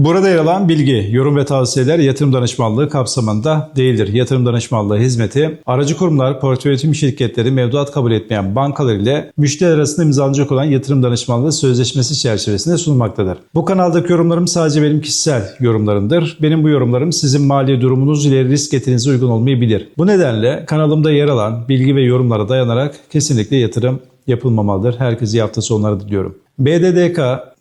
Burada yer alan bilgi, yorum ve tavsiyeler yatırım danışmanlığı kapsamında değildir. Yatırım danışmanlığı hizmeti, aracı kurumlar, portföy yönetim şirketleri mevduat kabul etmeyen bankalar ile müşteri arasında imzalanacak olan yatırım danışmanlığı sözleşmesi çerçevesinde sunulmaktadır. Bu kanaldaki yorumlarım sadece benim kişisel yorumlarımdır. Benim bu yorumlarım sizin mali durumunuz ile risk getirinize uygun olmayabilir. Bu nedenle kanalımda yer alan bilgi ve yorumlara dayanarak kesinlikle yatırım yapılmamalıdır. Herkese iyi hafta sonları diliyorum. BDDK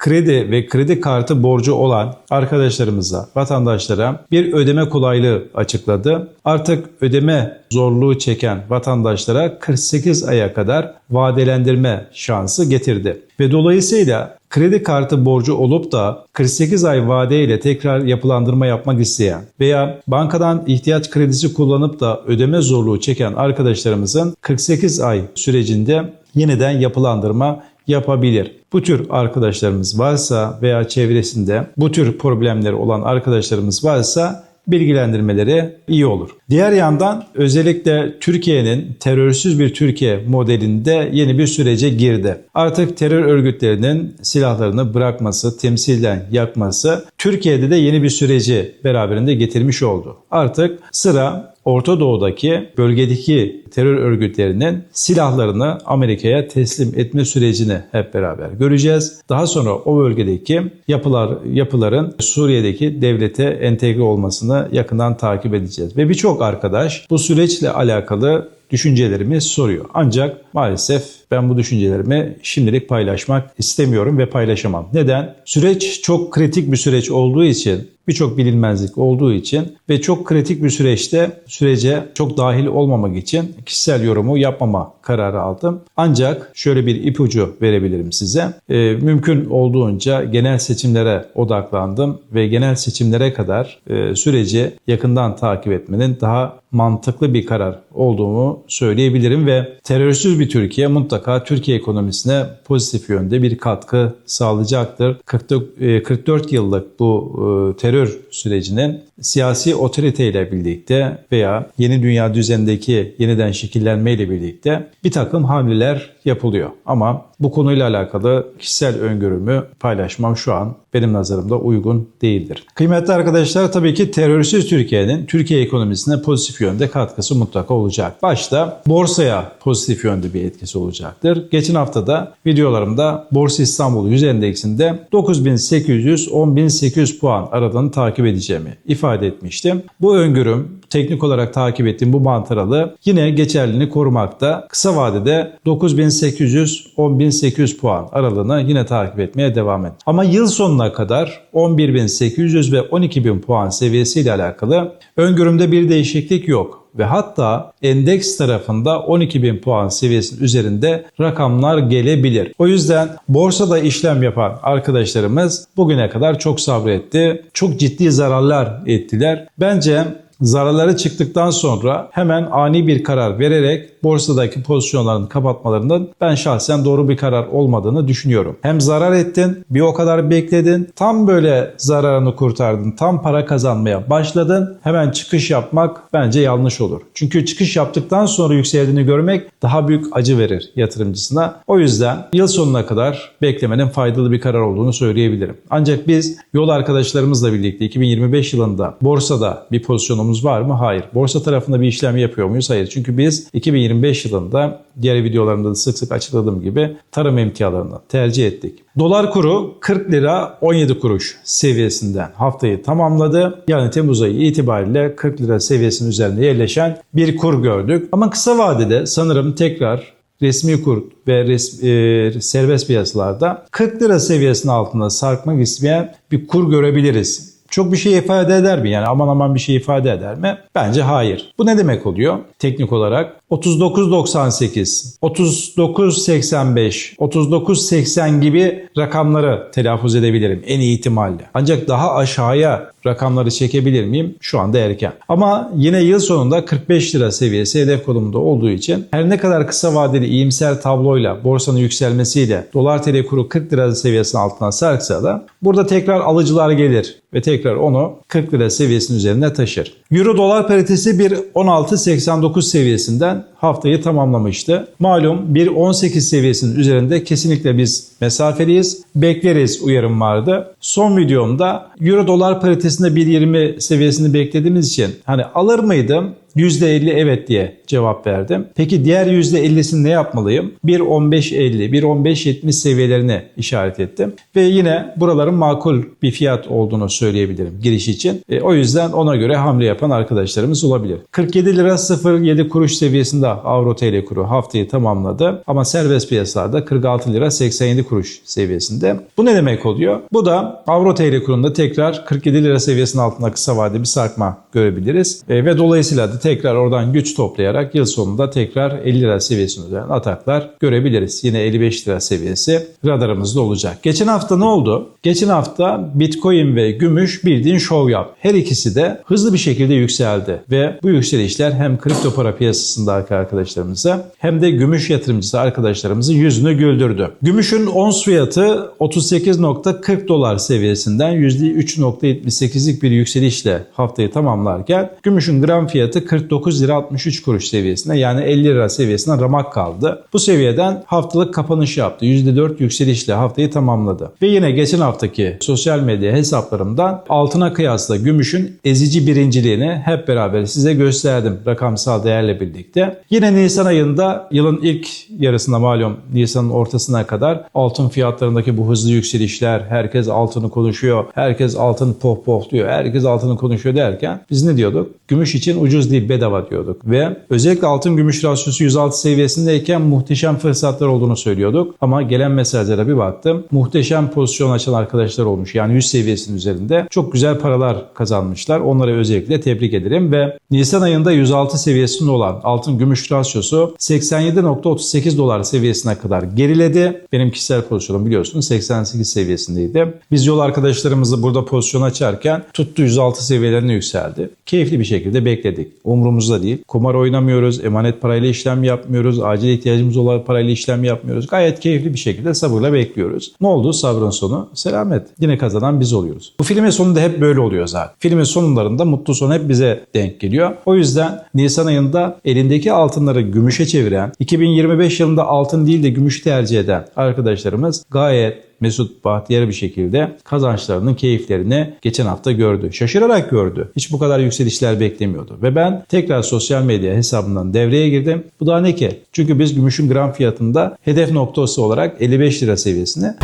kredi ve kredi kartı borcu olan arkadaşlarımıza, vatandaşlara bir ödeme kolaylığı açıkladı. Artık ödeme zorluğu çeken vatandaşlara 48 aya kadar vadelendirme şansı getirdi. Ve dolayısıyla kredi kartı borcu olup da 48 ay vadeyle tekrar yapılandırma yapmak isteyen veya bankadan ihtiyaç kredisi kullanıp da ödeme zorluğu çeken arkadaşlarımızın 48 ay sürecinde yeniden yapılandırma yapabilir. Bu tür arkadaşlarımız varsa veya çevresinde bu tür problemleri olan arkadaşlarımız varsa bilgilendirmeleri iyi olur. Diğer yandan özellikle Türkiye'nin terörsüz bir Türkiye modelinde yeni bir sürece girdi. Artık terör örgütlerinin silahlarını bırakması, temsilen yakması Türkiye'de de yeni bir süreci beraberinde getirmiş oldu. Artık sıra Orta Doğu'daki bölgedeki terör örgütlerinin silahlarını Amerika'ya teslim etme sürecini hep beraber göreceğiz. Daha sonra o bölgedeki yapılar yapıların Suriye'deki devlete entegre olmasını yakından takip edeceğiz. Ve birçok arkadaş bu süreçle alakalı düşüncelerimi soruyor. Ancak maalesef ben bu düşüncelerimi şimdilik paylaşmak istemiyorum ve paylaşamam. Neden? Süreç çok kritik bir süreç olduğu için, birçok bilinmezlik olduğu için ve çok kritik bir süreçte sürece çok dahil olmamak için kişisel yorumu yapmama kararı aldım. Ancak şöyle bir ipucu verebilirim size. Ee, mümkün olduğunca genel seçimlere odaklandım ve genel seçimlere kadar e, süreci yakından takip etmenin daha mantıklı bir karar olduğumu söyleyebilirim ve terörsüz bir Türkiye mutlaka Türkiye ekonomisine pozitif yönde bir katkı sağlayacaktır. 44, e, 44 yıllık bu e, terör sürecinin siyasi otoriteyle birlikte veya yeni dünya düzenindeki yeniden şekillenmeyle birlikte bir takım hamleler yapılıyor. Ama bu konuyla alakalı kişisel öngörümü paylaşmam şu an benim nazarımda uygun değildir. Kıymetli arkadaşlar tabii ki terörsüz Türkiye'nin Türkiye ekonomisine pozitif yönde katkısı mutlaka olacak. Başta borsaya pozitif yönde bir etkisi olacaktır. Geçen haftada videolarımda Borsa İstanbul 100 endeksinde 9800-10800 puan aradığını takip edeceğimi ifade etmiştim. Bu öngörüm teknik olarak takip ettiğim bu mantaralı yine geçerliliğini korumakta. Kısa vadede 9800-10800 puan aralığını yine takip etmeye devam et. Ama yıl sonuna kadar 11800 ve 12000 puan seviyesiyle alakalı öngörümde bir değişiklik yok ve hatta endeks tarafında 12.000 puan seviyesinin üzerinde rakamlar gelebilir. O yüzden borsada işlem yapan arkadaşlarımız bugüne kadar çok sabretti. Çok ciddi zararlar ettiler. Bence zararları çıktıktan sonra hemen ani bir karar vererek borsadaki pozisyonlarını kapatmalarının ben şahsen doğru bir karar olmadığını düşünüyorum. Hem zarar ettin, bir o kadar bekledin, tam böyle zararını kurtardın, tam para kazanmaya başladın. Hemen çıkış yapmak bence yanlış olur. Çünkü çıkış yaptıktan sonra yükseldiğini görmek daha büyük acı verir yatırımcısına. O yüzden yıl sonuna kadar beklemenin faydalı bir karar olduğunu söyleyebilirim. Ancak biz yol arkadaşlarımızla birlikte 2025 yılında borsada bir pozisyonumuz var mı? Hayır. Borsa tarafında bir işlem yapıyor muyuz? Hayır. Çünkü biz 2025 yılında diğer videolarımda da sık sık açıkladığım gibi tarım emtialarını tercih ettik. Dolar kuru 40 lira 17 kuruş seviyesinden haftayı tamamladı. Yani Temmuz ayı itibariyle 40 lira seviyesinin üzerinde yerleşen bir kur gördük. Ama kısa vadede sanırım tekrar resmi kur ve res, e, serbest piyasalarda 40 lira seviyesinin altında sarkmak isteyen bir kur görebiliriz. Çok bir şey ifade eder mi? Yani aman aman bir şey ifade eder mi? Bence hayır. Bu ne demek oluyor? Teknik olarak 39.98, 39.85, 39.80 gibi rakamları telaffuz edebilirim en iyi ihtimalle. Ancak daha aşağıya rakamları çekebilir miyim? Şu anda erken. Ama yine yıl sonunda 45 lira seviyesi hedef konumunda olduğu için her ne kadar kısa vadeli iyimser tabloyla borsanın yükselmesiyle dolar TL kuru 40 lira seviyesinin altına sarksa da burada tekrar alıcılar gelir. Ve tekrar onu 40 lira seviyesinin üzerine taşır. Euro dolar paritesi 1.1689 seviyesinden haftayı tamamlamıştı. Malum 1.18 seviyesinin üzerinde kesinlikle biz mesafeliyiz. Bekleriz uyarım vardı. Son videomda Euro dolar paritesinde 1.20 seviyesini beklediğimiz için hani alır mıydım? %50 evet diye cevap verdim. Peki diğer %50'sini ne yapmalıyım? 1.15.50, 1.15.70 seviyelerine işaret ettim. Ve yine buraların makul bir fiyat olduğunu söyleyebilirim giriş için. E, o yüzden ona göre hamle yapan arkadaşlarımız olabilir. 47 lira 07 kuruş seviyesinde Avro TL kuru haftayı tamamladı. Ama serbest piyasalarda 46 lira 87 kuruş seviyesinde. Bu ne demek oluyor? Bu da Avro TL kurunda tekrar 47 lira seviyesinin altında kısa vadeli bir sarkma görebiliriz. E, ve dolayısıyla da tekrar oradan güç toplayarak yıl sonunda tekrar 50 lira seviyesine üzerinden ataklar görebiliriz. Yine 55 lira seviyesi radarımızda olacak. Geçen hafta ne oldu? Geçen hafta Bitcoin ve gümüş bildiğin şov yap. Her ikisi de hızlı bir şekilde yükseldi ve bu yükselişler hem kripto para piyasasındaki arkadaşlarımızı hem de gümüş yatırımcısı arkadaşlarımızın yüzünü güldürdü. Gümüşün ons fiyatı 38.40 dolar seviyesinden %3.78'lik bir yükselişle haftayı tamamlarken gümüşün gram fiyatı 49 lira 63 kuruş seviyesine yani 50 lira seviyesine ramak kaldı. Bu seviyeden haftalık kapanış yaptı. %4 yükselişle haftayı tamamladı. Ve yine geçen haftaki sosyal medya hesaplarımdan altına kıyasla gümüşün ezici birinciliğini hep beraber size gösterdim rakamsal değerle birlikte. Yine Nisan ayında yılın ilk yarısında malum Nisan'ın ortasına kadar altın fiyatlarındaki bu hızlı yükselişler, herkes altını konuşuyor, herkes altın poh poh diyor, herkes altını konuşuyor derken biz ne diyorduk? Gümüş için ucuz değil bedava diyorduk ve özellikle altın gümüş rasyosu 106 seviyesindeyken muhteşem fırsatlar olduğunu söylüyorduk. Ama gelen mesajlara bir baktım. Muhteşem pozisyon açan arkadaşlar olmuş. Yani 100 seviyesinin üzerinde çok güzel paralar kazanmışlar. Onlara özellikle tebrik ederim ve Nisan ayında 106 seviyesinde olan altın gümüş rasyosu 87.38 dolar seviyesine kadar geriledi. Benim kişisel pozisyonum biliyorsunuz 88 seviyesindeydi. Biz yol arkadaşlarımızı burada pozisyon açarken tuttu 106 seviyelerine yükseldi. Keyifli bir şekilde bekledik. Umurumuzda değil. Kumar oynamıyoruz, emanet parayla işlem yapmıyoruz, acil ihtiyacımız olan parayla işlem yapmıyoruz. Gayet keyifli bir şekilde sabırla bekliyoruz. Ne oldu? Sabrın sonu selamet. Yine kazanan biz oluyoruz. Bu filmin sonunda hep böyle oluyor zaten. Filmin sonlarında mutlu son hep bize denk geliyor. O yüzden Nisan ayında elindeki altınları gümüşe çeviren, 2025 yılında altın değil de gümüş tercih eden arkadaşlarımız gayet Mesut bahtiyar bir şekilde kazançlarının keyiflerini geçen hafta gördü. Şaşırarak gördü. Hiç bu kadar yükselişler beklemiyordu. Ve ben tekrar sosyal medya hesabından devreye girdim. Bu da ne ki? Çünkü biz gümüşün gram fiyatında hedef noktası olarak 55 lira seviyesine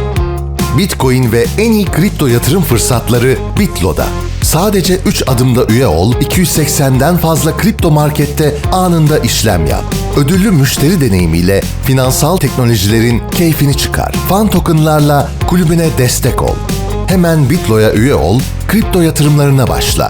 Bitcoin ve en iyi kripto yatırım fırsatları Bitlo'da. Sadece 3 adımda üye ol, 280'den fazla kripto markette anında işlem yap. Ödüllü müşteri deneyimiyle finansal teknolojilerin keyfini çıkar. Fan tokenlarla kulübüne destek ol. Hemen Bitlo'ya üye ol, kripto yatırımlarına başla.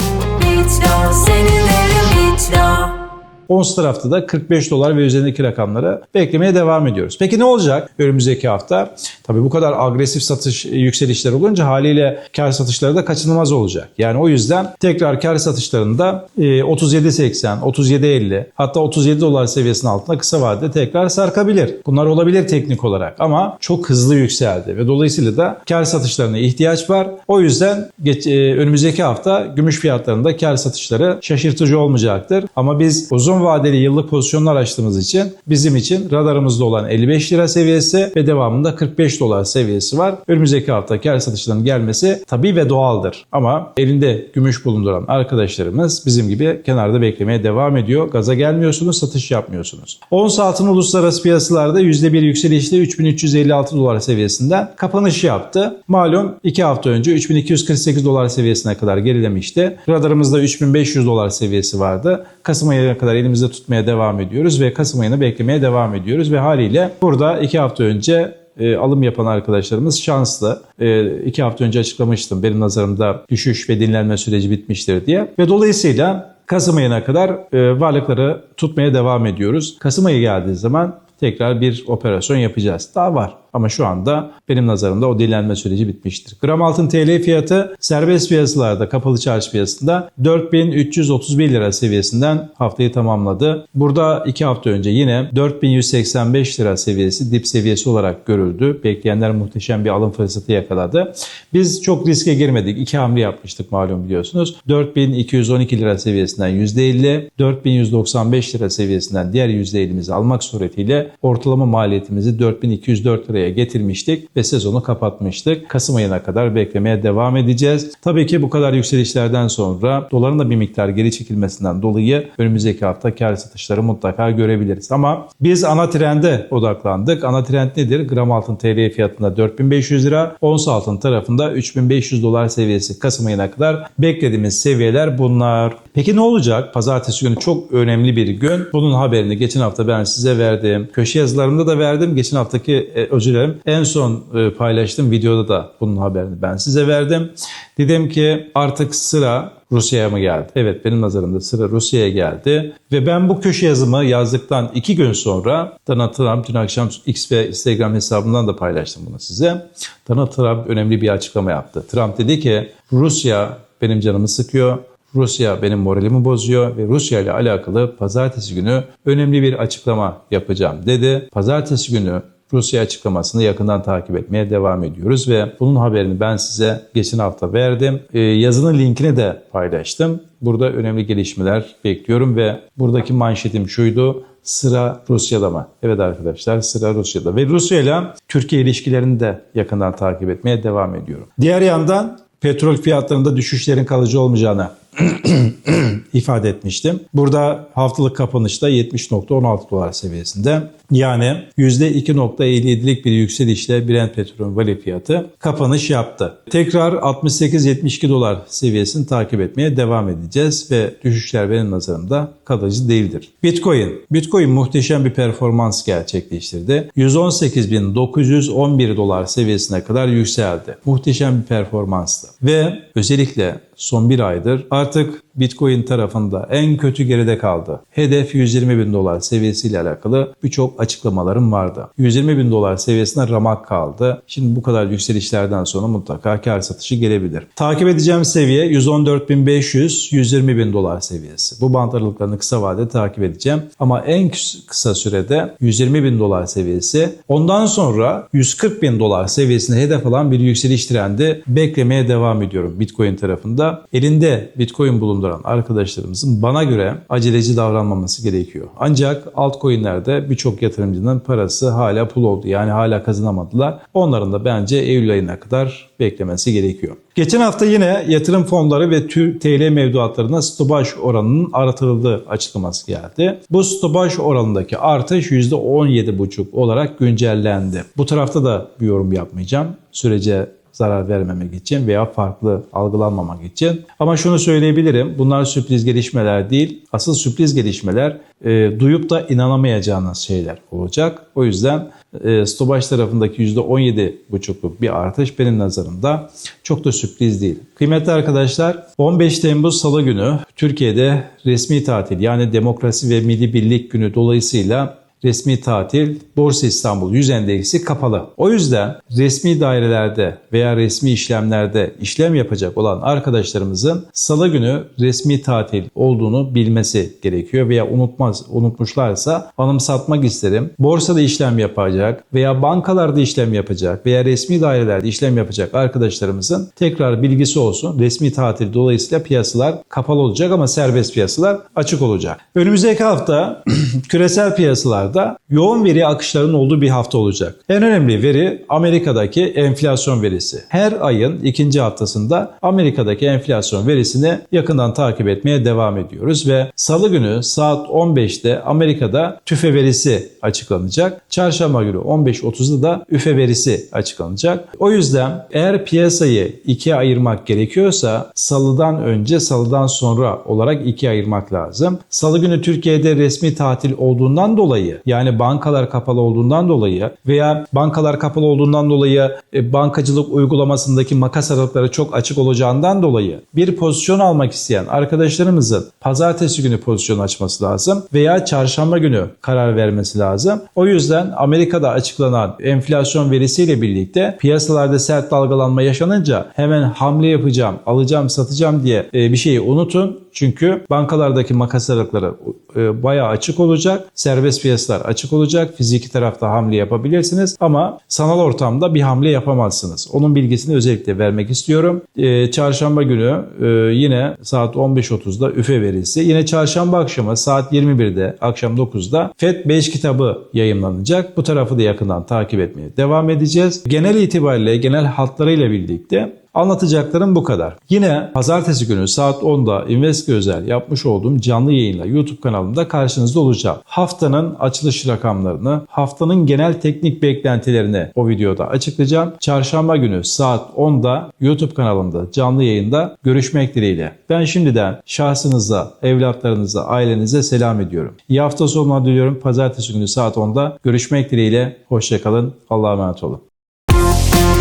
Ons tarafta da 45 dolar ve üzerindeki rakamları beklemeye devam ediyoruz. Peki ne olacak önümüzdeki hafta? Tabii bu kadar agresif satış e, yükselişler olunca haliyle kar satışları da kaçınılmaz olacak. Yani o yüzden tekrar kar satışlarında e, 37.80, 37.50 hatta 37 dolar seviyesinin altında kısa vadede tekrar sarkabilir. Bunlar olabilir teknik olarak ama çok hızlı yükseldi ve dolayısıyla da kar satışlarına ihtiyaç var. O yüzden geç, e, önümüzdeki hafta gümüş fiyatlarında kar satışları şaşırtıcı olmayacaktır. Ama biz uzun vadeli yıllık pozisyonlar açtığımız için bizim için radarımızda olan 55 lira seviyesi ve devamında 45 dolar seviyesi var. Önümüzdeki hafta kar satışlarının gelmesi tabii ve doğaldır. Ama elinde gümüş bulunduran arkadaşlarımız bizim gibi kenarda beklemeye devam ediyor. Gaza gelmiyorsunuz, satış yapmıyorsunuz. Ons altın uluslararası piyasalarda %1 yükselişle 3356 dolar seviyesinden kapanış yaptı. Malum 2 hafta önce 3248 dolar seviyesine kadar gerilemişti. Radarımızda 3500 dolar seviyesi vardı. Kasım ayına kadar elimizde tutmaya devam ediyoruz ve Kasım ayını beklemeye devam ediyoruz ve haliyle burada 2 hafta önce e, alım yapan arkadaşlarımız şanslı. E, iki hafta önce açıklamıştım benim nazarımda düşüş ve dinlenme süreci bitmiştir diye. Ve dolayısıyla Kasım ayına kadar e, varlıkları tutmaya devam ediyoruz. Kasım ayı geldiği zaman tekrar bir operasyon yapacağız. Daha var Ama şu anda benim nazarımda o dilenme süreci bitmiştir. Gram altın TL fiyatı serbest piyasalarda kapalı çarşı piyasasında 4331 lira seviyesinden haftayı tamamladı. Burada 2 hafta önce yine 4185 lira seviyesi dip seviyesi olarak görüldü. Bekleyenler muhteşem bir alım fırsatı yakaladı. Biz çok riske girmedik. İki hamle yapmıştık malum biliyorsunuz. 4212 lira seviyesinden %50, 4195 lira seviyesinden diğer %50'mizi almak suretiyle ortalama maliyetimizi 4204 liraya getirmiştik ve sezonu kapatmıştık. Kasım ayına kadar beklemeye devam edeceğiz. Tabii ki bu kadar yükselişlerden sonra doların da bir miktar geri çekilmesinden dolayı önümüzdeki hafta kar satışları mutlaka görebiliriz. Ama biz ana trende odaklandık. Ana trend nedir? Gram altın TL fiyatında 4500 lira, ons altın tarafında 3500 dolar seviyesi Kasım ayına kadar beklediğimiz seviyeler bunlar. Peki ne olacak? Pazartesi günü çok önemli bir gün. Bunun haberini geçen hafta ben size verdim. Köşe yazılarımda da verdim. Geçen haftaki e, özür dilerim. En son e, paylaştığım videoda da bunun haberini ben size verdim. Dedim ki artık sıra Rusya'ya mı geldi? Evet benim nazarımda sıra Rusya'ya geldi. Ve ben bu köşe yazımı yazdıktan iki gün sonra Donald Trump dün akşam X ve Instagram hesabından da paylaştım bunu size. Donald Trump önemli bir açıklama yaptı. Trump dedi ki Rusya benim canımı sıkıyor. Rusya benim moralimi bozuyor ve Rusya ile alakalı pazartesi günü önemli bir açıklama yapacağım dedi. Pazartesi günü Rusya açıklamasını yakından takip etmeye devam ediyoruz ve bunun haberini ben size geçen hafta verdim. Ee, yazının linkini de paylaştım. Burada önemli gelişmeler bekliyorum ve buradaki manşetim şuydu. Sıra Rusya'da mı? Evet arkadaşlar sıra Rusya'da ve Rusya ile Türkiye ilişkilerini de yakından takip etmeye devam ediyorum. Diğer yandan petrol fiyatlarında düşüşlerin kalıcı olmayacağını ifade etmiştim. Burada haftalık kapanışta 70.16 dolar seviyesinde yani %2.57'lik bir yükselişle Brent petrolün vali fiyatı kapanış yaptı. Tekrar 68-72 dolar seviyesini takip etmeye devam edeceğiz ve düşüşler benim nazarımda kalıcı değildir. Bitcoin. Bitcoin muhteşem bir performans gerçekleştirdi. 118.911 dolar seviyesine kadar yükseldi. Muhteşem bir performanstı. Ve özellikle son bir aydır. Artık Bitcoin tarafında en kötü geride kaldı. Hedef 120 bin dolar seviyesiyle alakalı birçok açıklamalarım vardı. 120 bin dolar seviyesine ramak kaldı. Şimdi bu kadar yükselişlerden sonra mutlaka kar satışı gelebilir. Takip edeceğim seviye 114.500-120 bin dolar seviyesi. Bu bant aralıklarını kısa vadede takip edeceğim. Ama en kısa sürede 120 bin dolar seviyesi. Ondan sonra 140 bin dolar seviyesine hedef alan bir yükseliş trendi beklemeye devam ediyorum Bitcoin tarafında. Elinde Bitcoin bulunduran arkadaşlarımızın bana göre aceleci davranmaması gerekiyor. Ancak altcoin'lerde birçok yatırımcının parası hala pul oldu. Yani hala kazanamadılar. Onların da bence Eylül ayına kadar beklemesi gerekiyor. Geçen hafta yine yatırım fonları ve TL mevduatlarına stopaj oranının artırıldığı açıklaması geldi. Bu stopaj oranındaki artış %17,5 olarak güncellendi. Bu tarafta da bir yorum yapmayacağım. Sürece zarar vermemek için veya farklı algılanmamak için. Ama şunu söyleyebilirim. Bunlar sürpriz gelişmeler değil. Asıl sürpriz gelişmeler e, duyup da inanamayacağınız şeyler olacak. O yüzden e, Stobaş tarafındaki %17,5'luk bir artış benim nazarımda çok da sürpriz değil. Kıymetli arkadaşlar 15 Temmuz Salı günü Türkiye'de resmi tatil yani Demokrasi ve Milli Birlik Günü dolayısıyla resmi tatil Borsa İstanbul 100 endeksi kapalı. O yüzden resmi dairelerde veya resmi işlemlerde işlem yapacak olan arkadaşlarımızın salı günü resmi tatil olduğunu bilmesi gerekiyor veya unutmaz unutmuşlarsa anımsatmak isterim. Borsada işlem yapacak veya bankalarda işlem yapacak veya resmi dairelerde işlem yapacak arkadaşlarımızın tekrar bilgisi olsun. Resmi tatil dolayısıyla piyasalar kapalı olacak ama serbest piyasalar açık olacak. Önümüzdeki hafta küresel piyasalarda yoğun veri akışlarının olduğu bir hafta olacak. En önemli veri Amerika'daki enflasyon verisi. Her ayın ikinci haftasında Amerika'daki enflasyon verisini yakından takip etmeye devam ediyoruz ve salı günü saat 15'te Amerika'da tüfe verisi açıklanacak. Çarşamba günü 15.30'da da üfe verisi açıklanacak. O yüzden eğer piyasayı ikiye ayırmak gerekiyorsa salıdan önce salıdan sonra olarak ikiye ayırmak lazım. Salı günü Türkiye'de resmi tatil olduğundan dolayı yani bankalar kapalı olduğundan dolayı veya bankalar kapalı olduğundan dolayı e, bankacılık uygulamasındaki makas aralıkları çok açık olacağından dolayı bir pozisyon almak isteyen arkadaşlarımızın pazartesi günü pozisyon açması lazım veya çarşamba günü karar vermesi lazım. O yüzden Amerika'da açıklanan enflasyon verisiyle birlikte piyasalarda sert dalgalanma yaşanınca hemen hamle yapacağım, alacağım, satacağım diye e, bir şeyi unutun. Çünkü bankalardaki makas aralıkları e, bayağı açık olacak. Serbest piyasalar açık olacak. Fiziki tarafta hamle yapabilirsiniz ama sanal ortamda bir hamle yapamazsınız. Onun bilgisini özellikle vermek istiyorum. E, çarşamba günü e, yine saat 15.30'da üfe verisi. Yine çarşamba akşamı saat 21'de akşam 9'da FED 5 kitabı yayınlanacak. Bu tarafı da yakından takip etmeye devam edeceğiz. Genel itibariyle genel hatlarıyla birlikte Anlatacaklarım bu kadar. Yine pazartesi günü saat 10'da Invesco özel yapmış olduğum canlı yayınla YouTube kanalımda karşınızda olacağım. Haftanın açılış rakamlarını, haftanın genel teknik beklentilerini o videoda açıklayacağım. Çarşamba günü saat 10'da YouTube kanalımda canlı yayında görüşmek dileğiyle. Ben şimdiden şahsınıza, evlatlarınıza, ailenize selam ediyorum. İyi hafta sonuna diliyorum. Pazartesi günü saat 10'da görüşmek dileğiyle. Hoşçakalın. Allah'a emanet olun.